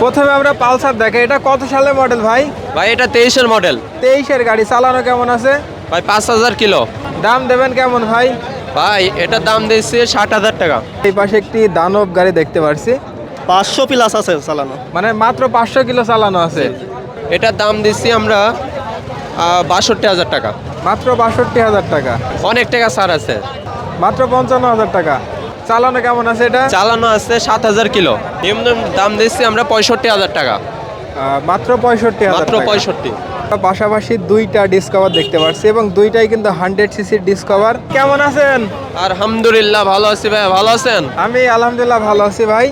প্রথমে আমরা পালসার দেখে এটা কত সালের মডেল ভাই? ভাই এটা তেইশের মডেল তেইশের গাড়ি চালানো কেমন আছে? ভাই পাঁচ হাজার কিলো। দাম দেবেন কেমন ভাই? ভাই এটার দাম দিয়েছে ষাট হাজার টাকা। এই পাশে একটি দানব গাড়ি দেখতে পারছি। পাঁচশো প্লাস আছে চালানো। মানে মাত্র পাঁচশো কিলো চালানো আছে। এটার দাম দিচ্ছি আমরা বাষট্টি হাজার টাকা। মাত্র বাষট্টি হাজার টাকা। অনেক টাকা ছাড় আছে। মাত্র পঞ্চান্ন হাজার টাকা। চালানো কেমন আছে এটা? চালানো আছে সাত হাজার কিলো। নিম্ন দাম দিচ্ছি আমরা পঁয়ষট্টি হাজার টাকা। মাত্র পঁয়ষট্টি মাত্র। পঁয়ষট্টি। পাশাপাশি দুইটা ডিসকভার দেখতে পাচ্ছি এবং দুইটাই কিন্তু হান্ড্রেড সিসির ডিসকভার কেমন আছেন? আর আলহামদুলিল্লাহ ভালো আছি ভাই। ভালো আছেন? আমি আলহামদুলিল্লাহ ভালো আছি ভাই।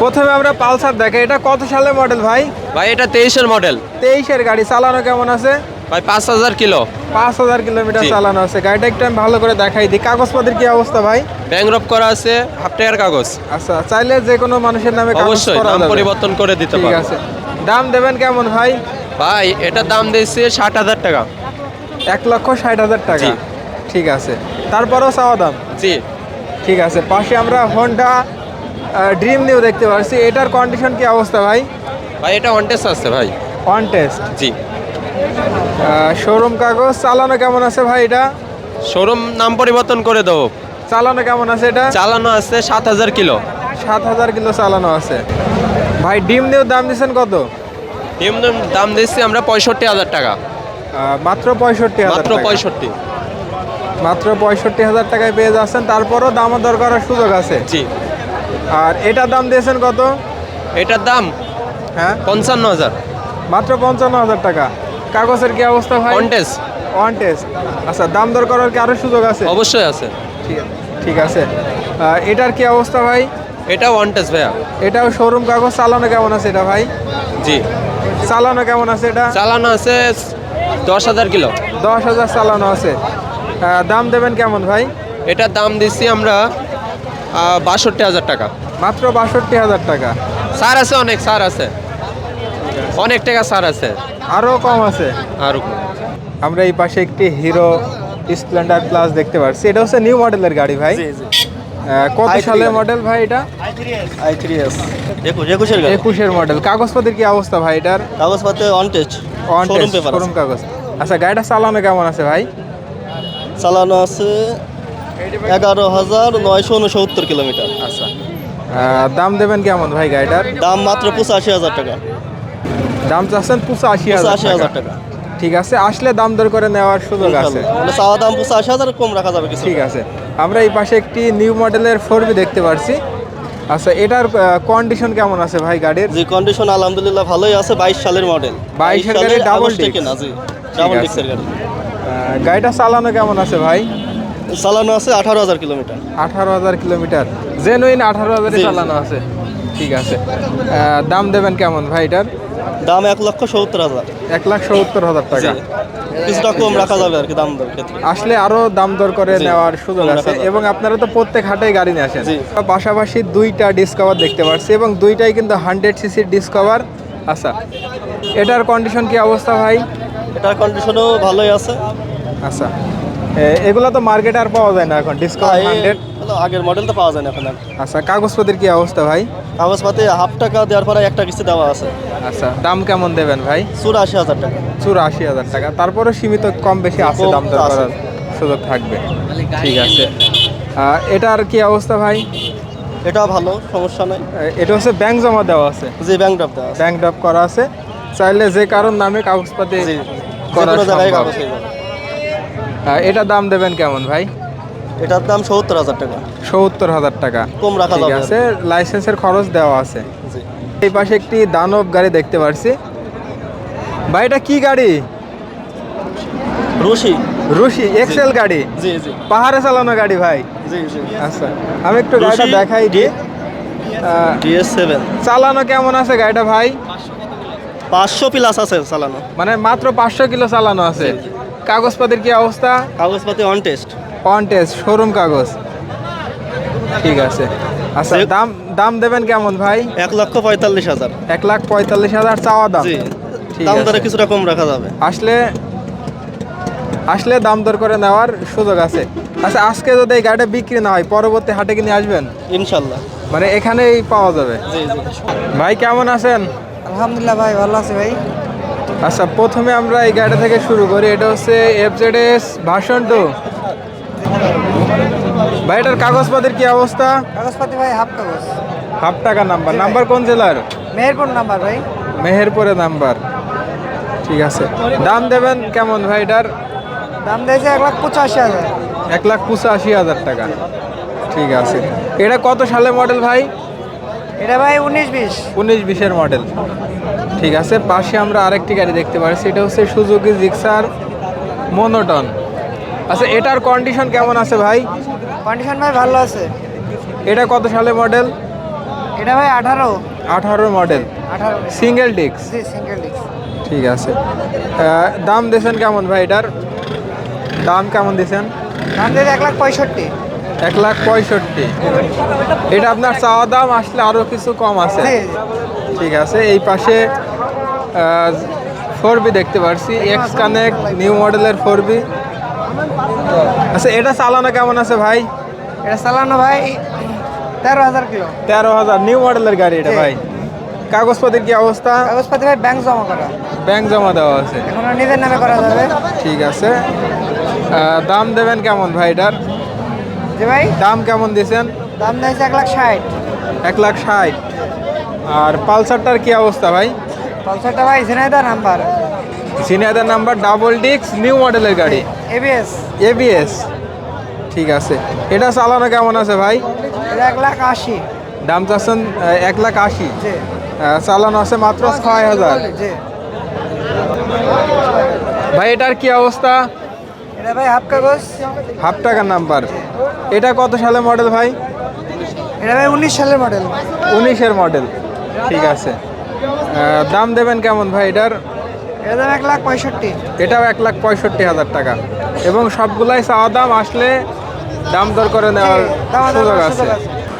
প্রথমে আমরা পালসার দেখে এটা কত সালের মডেল ভাই? ভাই এটা তেইশের মডেল তেইশের গাড়ি। চালানো কেমন আছে? ভাই পাঁচ হাজার কিলো। পাঁচ হাজার কিলোমিটার চালানো আছে। গাড়িটা একটু আমি ভালো করে দেখাই দিই। কাগজপত্রের কি অবস্থা ভাই? ব্যাংরপ করা আছে হাফ টাকার কাগজ। আচ্ছা চাইলে যে কোনো মানুষের নামে অবশ্যই নাম পরিবর্তন করে দিতে ঠিক আছে। দাম দেবেন কেমন ভাই? ভাই এটার দাম দিয়েছে ষাট হাজার টাকা। এক লক্ষ ষাট হাজার টাকা। ঠিক আছে। তারপরেও চাওয়া দাম? জি। ঠিক আছে। পাশে আমরা হোন্ডা ড্রিম নিউ দেখতে পাচ্ছি এটার কন্ডিশন কি অবস্থা ভাই? ভাই এটা অনটেস আছে ভাই। On test G. শোরুম কাগজ চালানো কেমন আছে ভাই এটা? শোরুম নাম পরিবর্তন করে দেবো। চালানো কেমন আছে এটা? চালানো আছে সাত হাজার কিলো। সাত হাজার কিলো চালানো আছে। ভাই ডিম নিউ দাম দিচ্ছেন কত? নিম্ন দাম দিচ্ছি আমরা পঁয়ষট্টি হাজার টাকা। মাত্র পঁয়ষট্টি মাত্র। পঁয়ষট্টি। মাত্র পঁয়ষট্টি হাজার টাকায় পেয়ে যাচ্ছেন। তারপরও দাম দর করার সুযোগ আছে। জি। আর এটার দাম দিয়েছেন কত? এটার দাম হ্যাঁ? পঞ্চান্ন হাজার। মাত্র পঞ্চান্ন হাজার টাকা। কাগজের কি অবস্থা ভাই? অনটেস অন টেস্ট আচ্ছা দাম দর করার কি আরও সুযোগ আছে? অবশ্যই আছে। ঠিক আছে ঠিক আছে। এটার কি অবস্থা ভাই? এটাও অনটেস ভাইয়া। এটাও শোরুম কাগজ চালানো কেমন আছে এটা ভাই? জি। চালানো কেমন আছে এটা? চালানো আছে দশ হাজার কিলো। দশ হাজার চালানো আছে। দাম দেবেন কেমন ভাই? এটার দাম দিচ্ছি আমরা বাষট্টি হাজার টাকা। মাত্র বাষট্টি হাজার টাকা। সার আছে অনেক সার আছে। অনেক টাকা সার আছে। আরও কম আছে? আর আমরা এই পাশে একটি হিরো স্প্লেন্ডার প্লাস দেখতে পাচ্ছি এটা হচ্ছে নিউ মডেলের গাড়ি ভাই। কত সালের মডেল ভাই এটা? আই থ্রি এস একুশ একুশের মডেল। কাগজপত্রের কি অবস্থা ভাই এটার? কাগজপত্রে on test on showroom showroom কাগজ। আচ্ছা গাড়িটা চালানো কেমন আছে ভাই? চালানো আছে এগারো হাজার নয়শো উনসত্তর কিলোমিটার। আচ্ছা। দাম দেবেন কেমন ভাই গাড়িটার? দাম মাত্র পঁচাশি হাজার টাকা। দাম চাচ্ছেন পঁচাশি হাজার পঁচাশি হাজার টাকা। ঠিক আছে আসলে দাম দর করে নেওয়ার সুযোগ আছে। মানে চাওয়া দাম পঁচাশি হাজার কম রাখা যাবে কিছু ঠিক আছে আমরা এই পাশে একটি নিউ মডেলের ফোর দেখতে পাচ্ছি আচ্ছা এটার কন্ডিশন কেমন আছে ভাই গাড়ির? জি কন্ডিশন আলহামদুলিল্লাহ ভালোই আছে বাইশ সালের মডেল 22 এর গাড়ি double disc। কেনা জি ডাবল। ডিক্সের গাড়ি। গাড়িটা চালানো কেমন আছে ভাই? চালানো আছে আঠারো হাজার কিলোমিটার। আঠারো হাজার কিলোমিটার। জেনুইন আঠারো জি। চালানো আছে। ঠিক আছে। দাম দেবেন কেমন ভাই এটার? দাম এক লক্ষ সত্তর হাজার। এক লাখ সত্তর হাজার টাকা। কিছুটা কম রাখা যাবে আর কি দাম দর ক্ষেত্রে। আসলে আরও দাম দর করে নেওয়ার সুযোগ আছে এবং আপনারা তো প্রত্যেক হাটেই গাড়ি নিয়ে আসেন। পাশাপাশি দুইটা ডিসকভার দেখতে পাচ্ছি এবং দুইটাই কিন্তু হান্ড্রেড সিসির ডিসকভার আচ্ছা এটার কন্ডিশন কি অবস্থা ভাই? এটার কন্ডিশনও ভালোই আছে। আচ্ছা। এগুলো তো মার্কেটে আর পাওয়া যায় না এখন। ডিসকভার হান্ড্রেড আগের মডেল তো পাওয়া যায় না এখন আর। আচ্ছা কাগজপত্রের কি অবস্থা ভাই? কাগজপাতি হাফ টাকা দেওয়ার পরে একটা কিস্তি দেওয়া আছে। আচ্ছা দাম কেমন দেবেন ভাই? চুরাশি হাজার টাকা। চুরাশি হাজার টাকা। তারপরে সীমিত কম বেশি আছে কম দাম দর আছে। করার সুযোগ থাকবে। ঠিক আছে। আহ, এটার কি অবস্থা ভাই? এটাও ভালো সমস্যা নাই। এটা হচ্ছে ব্যাংক জমা দেওয়া আছে। যে ব্যাংক ড্রাফট দেওয়া আছে। ব্যাংক ড্রপ করা আছে। চাইলে যে কারোর নামে কাগজপাতি জি করা কোনো জায়গায় সম্ভব। কাগজ হয়ে যাবে। আহ, এটা দাম দেবেন কেমন ভাই? এটার দাম সত্তর হাজার টাকা। সত্তর হাজার টাকা। কম রাখা ঠিক আছে লাইসেন্সের খরচ দেওয়া আছে। এই পাশে একটি দানব গাড়ি দেখতে পাচ্ছি ভাই এটা কি গাড়ি? রুশি। রুশি এক্সেল গাড়ি? জি জি। পাহাড়ে চালানো গাড়ি ভাই। জি জি। আচ্ছা আমি একটু গাড়িটা দেখাই দিই। DS seven. চালানো কেমন আছে গাড়িটা ভাই? পাঁচশো প্লাস আছে চালানো। মানে মাত্র পাঁচশো কিলো চালানো আছে। কাগজপাতির কি অবস্থা? কাগজপাতি on test on test showroom কাগজ। ঠিক আছে। আচ্ছা দাম দাম দেবেন কেমন ভাই? এক লক্ষ পঁয়তাল্লিশ হাজার। এক লাখ পঁয়তাল্লিশ হাজার চাওয়া দাম। ঠিক দাম। দরে কিছুটা কম রাখা যাবে। আসলে আসলে দাম দর করে নেওয়ার সুযোগ আছে। আচ্ছা আজকে যদি এই গাড়িটা বিক্রি না হয় পরবর্তী হাটে কিনে আসবেন? ইনশাল্লাহ। মানে এখানেই পাওয়া যাবে। জি জি। ভাই কেমন আছেন? আলহামদুলিল্লাহ ভাই ভালো আছি ভাই। আচ্ছা প্রথমে আমরা এই গাড়ি থেকে শুরু করি। এটা হচ্ছে এফজেডএস ভার্সন টু ভাই এটার কাগজপত্রের কি অবস্থা? কাগজপাতি ভাই হাফ কাগজ। হাফ টাকা নাম্বার। নাম্বার কোন জেলার? মেহেরপুর নাম্বার ভাই। মেহেরপুরে নাম্বার। ঠিক আছে। দাম দেবেন কেমন ভাই এটার দাম দিয়েছে এক লাখ পঁচাশি হাজার। এক লাখ পঁচাশি হাজার টাকা। ঠিক আছে। এটা কত সালে মডেল ভাই? এটা ভাই উনিশ বিশ। উনিশ বিশের মডেল ঠিক আছে। পাশে আমরা আরেকটি গাড়ি দেখতে পাচ্ছি এটা হচ্ছে সুজুকি জিক্সার মোনোটন আচ্ছা এটার কন্ডিশন কেমন আছে ভাই? কন্ডিশন ভাই ভালো আছে। এটা কত সালে মডেল এটা ভাই আঠারো। আঠারো মডেল আঠারো। সিঙ্গেল ডিক্স জি সিঙ্গেল ডিস্ক ঠিক আছে। দাম দিয়েছেন কেমন ভাই এটার? দাম কেমন দিয়েছেন? দাম দিয়েছে এক লাখ পঁয়ষট্টি। এক লাখ পঁয়ষট্টি। এটা আপনার চাওয়া দাম আসলে আরও কিছু কম আছে। ঠিক আছে এই পাশে ফোর বি দেখতে পারছি। এক্স কানেক্ট নিউ মডেলের ফোর বি আচ্ছা এটা চালানো কেমন আছে ভাই? এটা চালানো ভাই তেরো হাজার কিলো। তেরো হাজার নিউ মডেলের গাড়ি এটা ভাই। কাগজপত্রের কি অবস্থা? কাগজপাতি ভাই ব্যাংক জমা করা। ব্যাংক জমা দেওয়া আছে। এখন নিজের নামে করা যাবে। ঠিক আছে। দাম দেবেন কেমন ভাই এটার? জি ভাই। দাম কেমন দিয়েছেন? দাম দিয়েছে এক লাখ ষাট। এক লাখ ষাট। আর পালসারটার কি অবস্থা ভাই? পালসারটা ভাই ঝিনাইদা নাম্বার সিনিয়রদের নাম্বার ডাবল ডিক্স নিউ মডেলের গাড়ি। এবিএস এবিএস ঠিক আছে। এটা চালানো কেমন আছে ভাই? এক লাখ আশি। দাম চাচ্ছেন এক লাখ আশি? চালানো আছে মাত্র ছয় হাজার। ভাই এটার কি অবস্থা? এটা ভাই হাফ কাগজ। হাফ টাকার নাম্বার। এটা কত সালে মডেল ভাই? এটা ভাই উনিশ সালের মডেল। উনিশের মডেল। ঠিক আছে। দাম দেবেন কেমন ভাই এটার? এটা এক লাখ পঁয়ষট্টি। এটাও এক লাখ পঁয়ষট্টি হাজার টাকা। এবং সবগুলাই চাওয়া দাম আসলে দাম দর করে নেওয়ার সুযোগ আছে।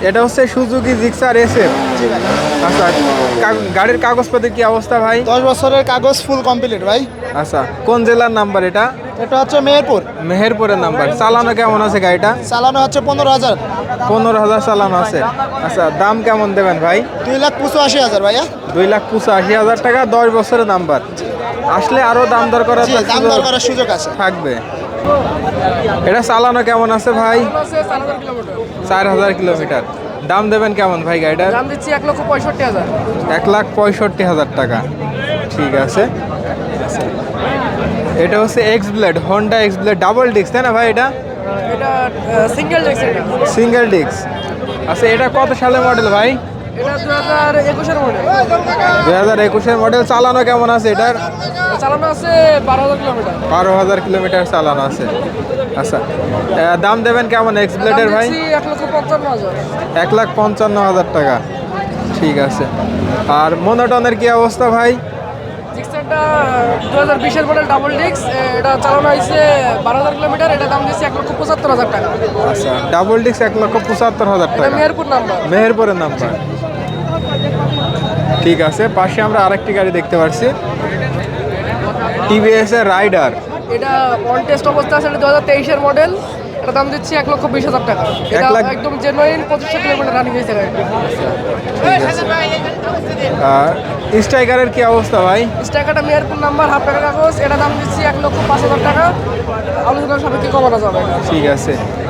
এটা হচ্ছে সুজুকি জিক্সার এসএফ। আচ্ছা গাড়ির কাগজপত্রের কি অবস্থা ভাই? দশ বছরের কাগজ ফুল কমপ্লিট ভাই। আচ্ছা কোন জেলার নাম্বার এটা? এটা হচ্ছে মেহেরপুর। মেহেরপুরের নাম্বার। চালানো কেমন আছে গাড়িটা? চালানো হচ্ছে পনেরো হাজার। পনেরো হাজার চালানো আছে। আচ্ছা দাম কেমন দেবেন ভাই? দুই লাখ পঁচাশি হাজার ভাইয়া। দুই লাখ পঁচাশি হাজার টাকা দশ বছরের নাম্বার। আসলে আরও দাম দর করার দাম সুযোগ দর করার সুযোগ আছে। থাকবে। এটা চালানো কেমন আছে ভাই? চার হাজার কিলোমিটার। দাম দেবেন কেমন ভাই গাড়িটার দাম দিচ্ছি এক লক্ষ পঁয়ষট্টি হাজার। এক লাখ পঁয়ষট্টি হাজার টাকা। ঠিক আছে। এটা হচ্ছে X blade Honda X blade double disc তাই না ভাই এটা? এটা সিঙ্গেল ডেক্স এটা। সিঙ্গেল ডিস্ক আচ্ছা এটা কত সালের মডেল ভাই? এটা দু হাজার একুশের মডেল দুই হাজার একুশের মডেল চালানো কেমন আছে এটার? চালানো আছে বারো হাজার কিলোমিটার। বারো হাজার কিলোমিটার চালানো আছে। আচ্ছা দাম দেবেন কেমন এক্স ব্লেডের ভাই? এক লক্ষ পঞ্চান্ন হাজার। এক লাখ পঞ্চান্ন হাজার টাকা। ঠিক আছে। আর মোনোটনের কি অবস্থা ভাই? জিক্সারটা দু হাজার বিশের মডেল ডাবল ডিক্স এটা চালানো হয়েছে বারো হাজার কিলোমিটার এটা দাম দিচ্ছি এক লক্ষ পঁচাত্তর হাজার টাকা। আচ্ছা ডাবল এক লক্ষ পঁচাত্তর হাজার টাকা। মেহেরপুর নাম্বার মেহেরপুরের নাম্বার ঠিক আছে পাশে আমরা আরেকটি গাড়ি দেখতে পাচ্ছি টিভিএস এর রাইডার এটা অন টেস্ট অবস্থা আছে এটা দু হাজার তেইশের মডেল এটা দাম দিচ্ছি এক লক্ষ বিশ হাজার টাকা। এটা লাখ- একদম জেনুইন পঁচিশশো কিলোমিটার রানিং হয়েছে গাড়িটা। স্ট্রাইকারের কি অবস্থা ভাই? স্ট্যাকারটা মেহেরপুর নাম্বার হাফ টাকা কাগজ এটা দাম দিচ্ছি এক লক্ষ পাঁচ হাজার টাকা। আলোচনার সাপেক্ষে কমানো যাবে। ঠিক আছে।